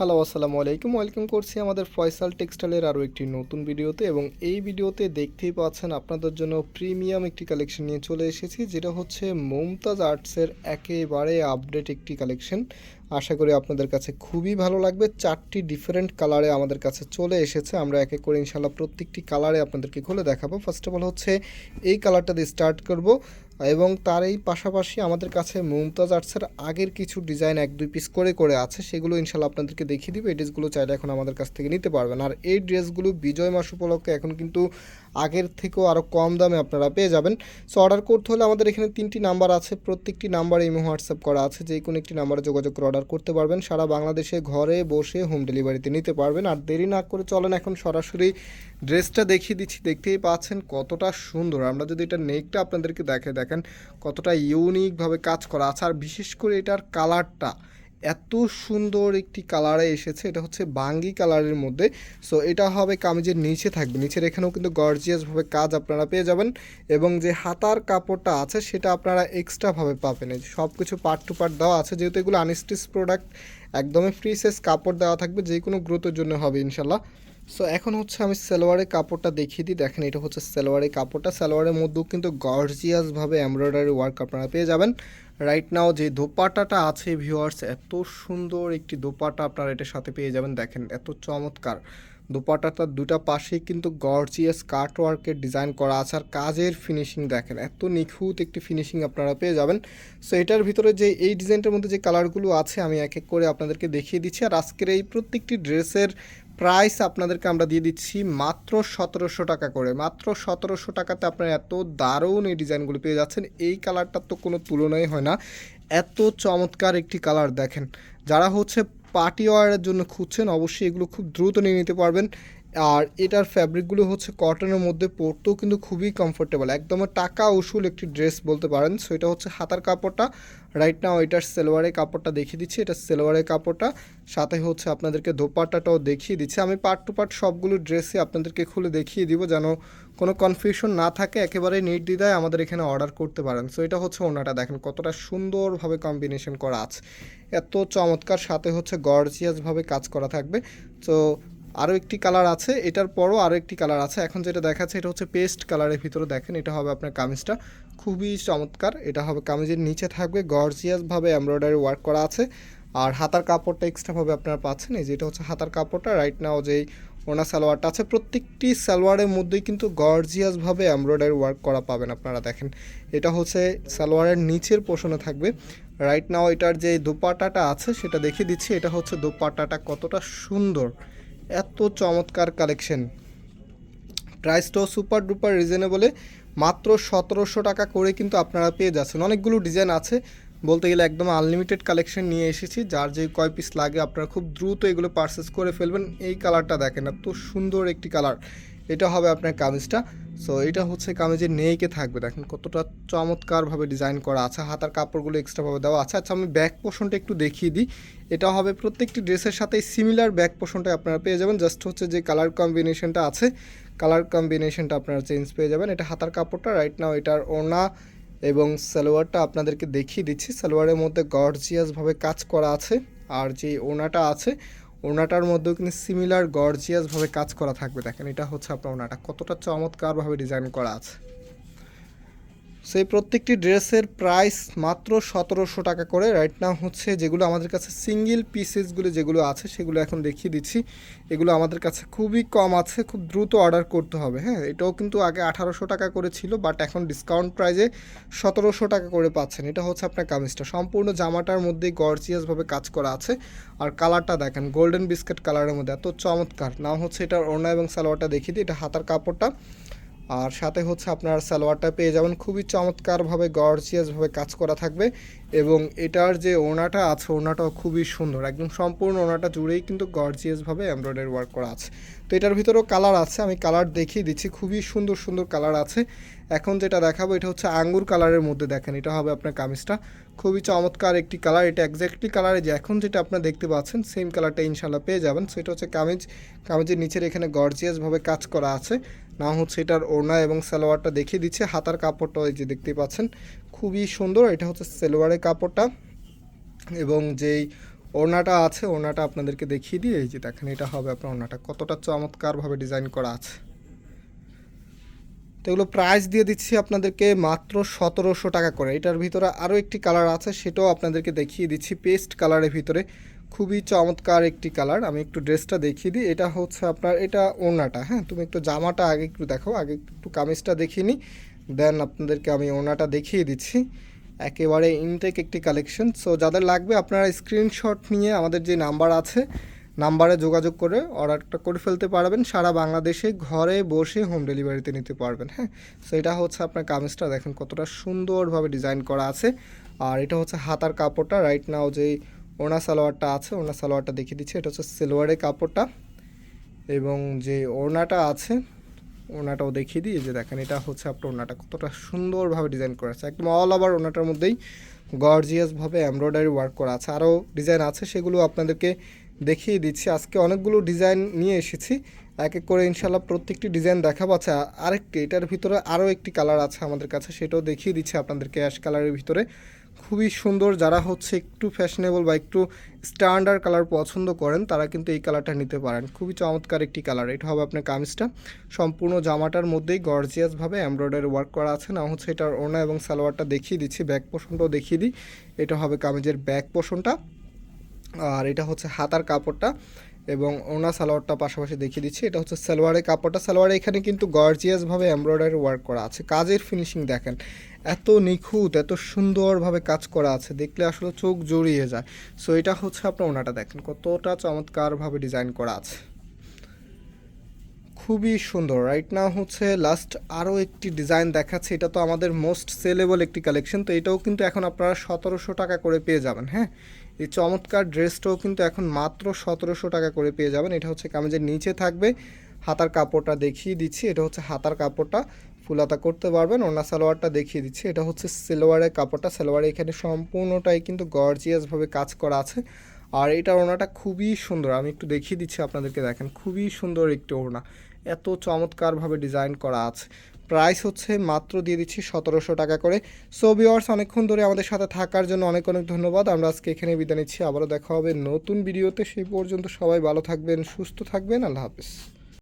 Hello, আসসালামু আলাইকুম। Welcome করছি আমাদের ফয়সাল টেক্সটাইলের আরও একটি নতুন ভিডিওতে এবং এই ভিডিওতে দেখতেই পাচ্ছেন আপনাদের জন্য প্রিমিয়াম একটি কালেকশন নিয়ে চলে এসেছি, যেটা হচ্ছে মমতাজ আর্টসের একেবারে আপডেট একটি কালেকশন। আশা করি আপনাদের কাছে খুবই ভালো লাগবে। চারটি ডিফারেন্ট কালারে আমাদের কাছে চলে এসেছে। আমরা এক এক করে ইনশাল্লাহ প্রত্যেকটি কালারে আপনাদেরকে খুলে দেখাবো। ফার্স্ট অফ অল হচ্ছে এই কালারটা দিয়ে স্টার্ট করব। এবং তার এই পাশাপাশি আমাদের কাছে মুমতাজ আর্টসের আগের কিছু ডিজাইন এক দুই পিস করে করে আছে, সেগুলো ইনশাল্লাহ আপনাদেরকে দেখিয়ে দিবে। এই ড্রেসগুলো চাইলে এখন আমাদের কাছ থেকে নিতে পারবেন। আর এই ড্রেসগুলো বিজয় মাস উপলক্ষে এখন কিন্তু আগের থেকেও আরও কম দামে আপনারা পেয়ে যাবেন। সো অর্ডার করতে হলে আমাদের এখানে তিনটি নাম্বার আছে। প্রত্যেকটি নাম্বারে ইমো হোয়াটসঅ্যাপ করা আছে। যে কোনো একটি নাম্বারে যোগাযোগ করে অর্ডার করতে পারবেন। সারা বাংলাদেশে ঘরে বসে হোম ডেলিভারিতে নিতে পারবেন। আর দেরি না করে চলেন এখন সরাসরি ড্রেসটা দেখিয়ে দিচ্ছি। দেখতেই পাচ্ছেন কতটা সুন্দর। আমরা যদি এটা নেকটা আপনাদেরকে দেখে দেখেন কতটা ইউনিকভাবে কাজ করা আছে। আর বিশেষ করে এটার কালারটা এত সুন্দর একটি কালারে এসেছে, এটা হচ্ছে বাঙ্গি কালারের মধ্যে। সো এটা হবে কামিজের নিচে থাকবে। নিচের এখানেও কিন্তু গর্জিয়াসভাবে কাজ আপনারা পেয়ে যাবেন। এবং যে হাতার কাপড়টা আছে, সেটা আপনারা এক্সট্রাভাবে পাবেন। সব কিছু পার্ট টু পার্ট দেওয়া আছে, যেহেতু এগুলো আনস্টিচ প্রোডাক্ট একদমই ফ্রি সাইজ কাপড় দেওয়া থাকবে যে কোনো গ্রোথের জন্য হবে ইনশাল্লাহ সো এখন হচ্ছে আমি সালোয়ারের কাপড়টা দেখিয়ে দিই। দেখেন, এটা হচ্ছে সালোয়ারের কাপড়টা। সালোয়ারের মধ্যেও কিন্তু গর্জিয়াসভাবে এমব্রয়ডারি ওয়ার্ক আপনারা পেয়ে যাবেন। রাইট নাও যে দোপাটাটা আছে ভিউয়ার্স এত সুন্দর একটি দোপাটা আপনারা এটার সাথে পেয়ে যাবেন। দেখেন, এত চমৎকার। দোপাটাটার দুটা পাশেই কিন্তু গর্জিয়াস কাট ওয়ার্কের ডিজাইন করা আছে। আর কাজের ফিনিশিং দেখেন, এত নিখুঁত একটি ফিনিশিং আপনারা পেয়ে যাবেন। সো এটার ভিতরে যে এই ডিজাইনটার মধ্যে যে কালারগুলো আছে, আমি এক এক করে আপনাদেরকে দেখিয়ে দিচ্ছি। আর আজকের এই প্রত্যেকটি ড্রেসের প্রাইস আপনাদেরকে আমরা দিয়ে দিচ্ছি মাত্র সতেরোশো টাকা করে। মাত্র সতেরোশো টাকাতে আপনারা এত দারুণ এই ডিজাইনগুলো পেয়ে যাচ্ছেন। এই কালারটার তো কোনো তুলনাই হয় না। এত চমৎকার একটি কালার দেখেন। যারা হচ্ছে পার্টি ওয়ারের জন্য খুঁজছেন, অবশ্যই এগুলো খুব দ্রুত নিয়ে নিতে পারবেন। আর এটার ফ্যাব্রিকগুলো হচ্ছে কটনের মধ্যে পরতেও কিন্তু খুবই কমফোর্টেবল একদম টাকা উসুল একটি ড্রেস বলতে পারেন। সো এটা হচ্ছে হাতার কাপড়টা। রাইট নাও এটার সেলোয়ারের কাপড়টা দেখিয়ে দিচ্ছি। এটা সেলোয়ারের কাপড়টা। সাথে হচ্ছে আপনাদেরকে দোপাট্টাটাও দেখিয়ে দিচ্ছি। আমি পার্ট টু পার্ট সবগুলো ড্রেসই আপনাদেরকে খুলে দেখিয়ে দিব যেন কোনো কনফিউশন না থাকে। একেবারেই নির্দ্বিধায় আমাদের এখানে অর্ডার করতে পারেন। সো এটা হচ্ছে ওনাটা। দেখেন কতটা সুন্দরভাবে কম্বিনেশন করা আছে। এত চমৎকার। সাথে হচ্ছে গর্জিয়াসভাবে কাজ করা থাকবে। তো আরও একটি কালার আছে, এটার পরও আরও একটি কালার আছে। এখন যেটা দেখাচ্ছে, এটা হচ্ছে পেস্ট কালারের ভিতরে দেখেন, এটা হবে আপনার কামিজটা। খুবই চমৎকার, এটা হবে কামিজের নিচে থাকবে গর্জিয়াসভাবে এমব্রয়ডারি ওয়ার্ক করা আছে। আর হাতার কাপড়টা এক্সট্রাভাবে আপনারা পাচ্ছেন, এই যেটা হচ্ছে হাতার কাপড়টা রাইট নাও যেই ওনা সালোয়ারটা আছে, প্রত্যেকটি সালোয়ারের মধ্যেই কিন্তু গর্জিয়াসভাবে এমব্রয়ডারি ওয়ার্ক করা পাবেন আপনারা, দেখেন। এটা হচ্ছে সালোয়ারের নিচের পোষণে থাকবে। রাইট নাও এটার যে দোপাটাটা আছে, সেটা দেখিয়ে দিচ্ছি, এটা হচ্ছে দোপাটাটা কতটা সুন্দর। এত চমৎকার কালেকশন প্রাইসটাও সুপার ডুপার রিজনেবলে মাত্র সতেরোশো টাকা করে কিন্তু আপনারা পেয়ে যাচ্ছেন। অনেকগুলো ডিজাইন আছে। বলতে গেলে একদম আনলিমিটেড কালেকশন নিয়ে এসেছি, যার যে কয় পিস লাগে আপনারা খুব দ্রুত এগুলো পারচেস করে ফেলবেন। এই কালারটা দেখেন, এত সুন্দর একটি কালার এটা হবে আপনার কামিজটা। সো এটা হচ্ছে কামিজের নেইকে থাকবে। দেখেন কতটা চমৎকারভাবে ডিজাইন করা আছে। হাতার কাপড়গুলো এক্সট্রাভাবে দেওয়া আছে। আচ্ছা আমি ব্যাক পোষণটা একটু দেখিয়ে দিই। এটা হবে প্রত্যেকটি ড্রেসের সাথে সিমিলার ব্যাক পোষণটা আপনারা পেয়ে যাবেন। জাস্ট হচ্ছে যে কালার কম্বিনেশনটা আছে কালার কম্বিনেশনটা আপনারা চেঞ্জ পেয়ে যাবেন। এটা হাতার কাপড়টা রাইট নাও এটার ওনা এবং সালোয়ারটা আপনাদেরকে দেখিয়ে দিচ্ছি। সালোয়ারের মধ্যে গর্জিয়াসভাবে কাজ করা আছে। আর যে ওনাটা আছে, ওনাটার মধ্যেও কিন্তু সিমিলার গর্জিয়াসভাবে কাজ করা থাকবে। দেখেন, এটা হচ্ছে আপনার ওনাটা। কতটা চমৎকারভাবে ডিজাইন করা আছে। সেই প্রত্যেকটি ড্রেসের প্রাইস মাত্র সতেরোশো টাকা করে। রাইট নাও হচ্ছে যেগুলো আমাদের কাছে সিঙ্গেল পিসেসগুলো যেগুলো আছে, সেগুলো এখন দেখিয়ে দিচ্ছি। এগুলো আমাদের কাছে খুবই কম আছে, খুব দ্রুত অর্ডার করতে হবে। হ্যাঁ এটাও কিন্তু আগে আঠারোশো টাকা করে ছিল বাট এখন ডিসকাউন্ট প্রাইজে সতেরোশো টাকা করে পাচ্ছেন। এটা হচ্ছে আপনার কামিজটা। সম্পূর্ণ জামাটার মধ্যেই গর্জিয়াসভাবে কাজ করা আছে। আর কালারটা দেখেন গোল্ডেন বিস্কিট কালারের মধ্যে এত চমৎকার। নাম হচ্ছে এটার ওড়না এবং সালোয়ারটা দেখিয়ে দিই। এটা হাতার কাপড়টা। আর সাথে হচ্ছে আপনার সালোয়ারটা পেয়ে যাবেন। খুবই চমৎকারভাবে গর্জিয়াসভাবে কাজ করা থাকবে এবং এটার যে ওনাটা আছে ওনাটাও খুবই সুন্দর। একদম সম্পূর্ণ ওনাটা জুড়েই কিন্তু গর্জিয়াসভাবে এমব্রয়ডারি ওয়ার্ক করা আছে। তো এটার ভিতরেও কালার আছে, আমি কালার দেখিয়ে দিচ্ছি। খুবই সুন্দর সুন্দর কালার আছে। এখন যেটা দেখাবো, এটা হচ্ছে আঙ্গুর কালারের মধ্যে দেখেন, এটা হবে আপনার কামিজটা। খুবই চমৎকার একটি কালার এটা একজ্যাক্টলি কালারে যে এখন যেটা আপনারা দেখতে পাচ্ছেন সেম কালারটা ইনশাল্লাহ পেয়ে যাবেন। সেটা হচ্ছে কামিজ, কামিজের নিচের এখানে গর্জিয়াসভাবে কাজ করা আছে। না হচ্ছে এটার ওড়না এবং সালোয়ারটা দেখিয়ে দিচ্ছে। হাতার কাপড়টা এই যে দেখতে পাচ্ছেন, খুবই সুন্দর। এটা হচ্ছে সালোয়ারের কাপড়টা এবং যেই ওড়নাটা আছে, ওড়নাটা আপনাদেরকে দেখিয়ে দিই। এই যে দেখেন, এটা হবে আপনার ওড়নাটা। কতটা চমৎকারভাবে ডিজাইন করা আছে। এগুলো প্রাইস দিয়ে দিচ্ছি আপনাদেরকে মাত্র সতেরোশো টাকা করে। এটার ভিতরে আরও একটি কালার আছে, সেটাও আপনাদেরকে দেখিয়ে দিচ্ছি পেস্ট কালারের ভিতরে। খুবই চমৎকার একটি কালার আমি একটু ড্রেসটা দেখিয়ে দিই। এটা হচ্ছে আপনার, এটা ওড়নাটা হ্যাঁ? তুমি একটু জামাটা আগে একটু দেখো, আগে একটু কামিজটা দেখিয়ে নিই। দেন আপনাদেরকে আমি ওড়নাটা দেখিয়ে দিচ্ছি। একেবারে ইনটেক একটি কালেকশন সো যাদের লাগবে আপনারা স্ক্রিনশট নিয়ে আমাদের যে নাম্বার আছে নাম্বারে যোগাযোগ করে অর্ডারটা করে ফেলতে পারবেন। সারা বাংলাদেশে ঘরে বসে হোম ডেলিভারিতে নিতে পারবেন হ্যাঁ? সো এটা হচ্ছে আপনার কামিজটা। দেখেন কতটা সুন্দরভাবে ডিজাইন করা আছে। আর এটা হচ্ছে হাতার কাপড়টা। রাইট নাও যেই ওনা সালোয়ারটা আছে, ওনা সালোয়ারটা দেখিয়ে দিচ্ছি। এটা হচ্ছে সিলোয়ারের কাপড়টা। এবং যে ওড়নাটা আছে, ওনাটাও দেখিয়ে দিই। যে দেখেন, এটা হচ্ছে আপনার ওনাটা। কতটা সুন্দরভাবে ডিজাইন করা আছে। একদম অল ওভার ওনাটার মধ্যেই গর্জিয়াসভাবে এমব্রয়ডারি ওয়ার্ক করা আছে। আরও ডিজাইন আছে, সেগুলো আপনাদেরকে দেখিয়ে দিচ্ছি। আজকে অনেকগুলো ডিজাইন নিয়ে এসেছি। এক এক করে ইনশাল্লাহ প্রত্যেকটি ডিজাইন দেখাবো। আচ্ছা আরেকটি, এটার ভিতরে আরও একটি কালার আছে আমাদের কাছে, সেটাও দেখিয়ে দিচ্ছি আপনাদেরকে অ্যাশ কালারের ভিতরে। খুবই সুন্দর যারা হচ্ছে একটু ফ্যাশনেবল বা একটু স্ট্যান্ডার্ড কালার পছন্দ করেন, তারা কিন্তু এই কালারটা নিতে পারেন। খুবই চমৎকার একটি কালার। এটা হবে আপনার কামিজটা। সম্পূর্ণ জামাটার মধ্যেই গর্জিয়াসভাবে এমব্রয়ডারি ওয়ার্ক করা আছে। না হচ্ছে এটার ওনা এবং সালোয়ারটা দেখিয়ে দিচ্ছি ব্যাক পোষণটাও দেখিয়ে দিই। এটা হবে কামিজের ব্যাক পোষণটা আর এটা হচ্ছে হাতার কাপড়টা এবং ওনা সালোয়ারটা পাশাপাশি দেখিয়ে দিচ্ছি। এটা হচ্ছে সালোয়ারের কাপড়টা। সালোয়ারে এখানে কিন্তু গর্জিয়াসভাবে এমব্রয়ডারি ওয়ার্ক করা আছে। কাজের ফিনিশিং দেখেন, এত নিখুঁত, এত সুন্দরভাবে কাজ করা আছে। দেখলে আসলে চোখ জড়িয়ে যায়। সো এটা হচ্ছে আপনার ওনাটা দেখেন, কতটা চমৎকারভাবে ডিজাইন করা আছে। খুবই সুন্দর। রাইট নাও হচ্ছে লাস্ট আরও একটি ডিজাইন দেখাচ্ছে। এটা তো আমাদের মোস্ট সেলেবল একটি কালেকশন তো এটাও কিন্তু এখন আপনারা সতেরোশো টাকা করে পেয়ে যাবেন হ্যাঁ? এই চমৎকার ড্রেসটাও কিন্তু এখন মাত্র সতেরোশো টাকা করে পেয়ে যাবেন। এটা হচ্ছে কামিজের নিচে থাকবে। হাতার কাপড়টা দেখিয়ে দিচ্ছি। এটা হচ্ছে হাতার কাপড়টা। ফুলাতা করতে পারবেন। ওনা সালোয়ারটা দেখিয়ে দিচ্ছি। এটা হচ্ছে সেলোয়ারের কাপড়টা। সেলোয়ারে এখানে সম্পূর্ণটাই কিন্তু গর্জিয়াসভাবে কাজ করা আছে। আর এটা ওনাটা খুবই সুন্দর। আমি একটু দেখিয়ে দিচ্ছি আপনাদেরকে। দেখেন, খুবই সুন্দর একটি ওড়না। এত চমৎকারভাবে ডিজাইন করা আছে। প্রাইস হচ্ছে মাত্র দিয়ে দিচ্ছি সতেরোশো টাকা করে। সো বিওয়ার্স অনেকক্ষণ ধরে আমাদের সাথে থাকার জন্য অনেক অনেক ধন্যবাদ। আমরা আজকে এখানে বিদায় নিচ্ছি। আবারও দেখা হবে নতুন ভিডিওতে। সেই পর্যন্ত সবাই ভালো থাকবেন, সুস্থ থাকবেন। আল্লাহ হাফিজ।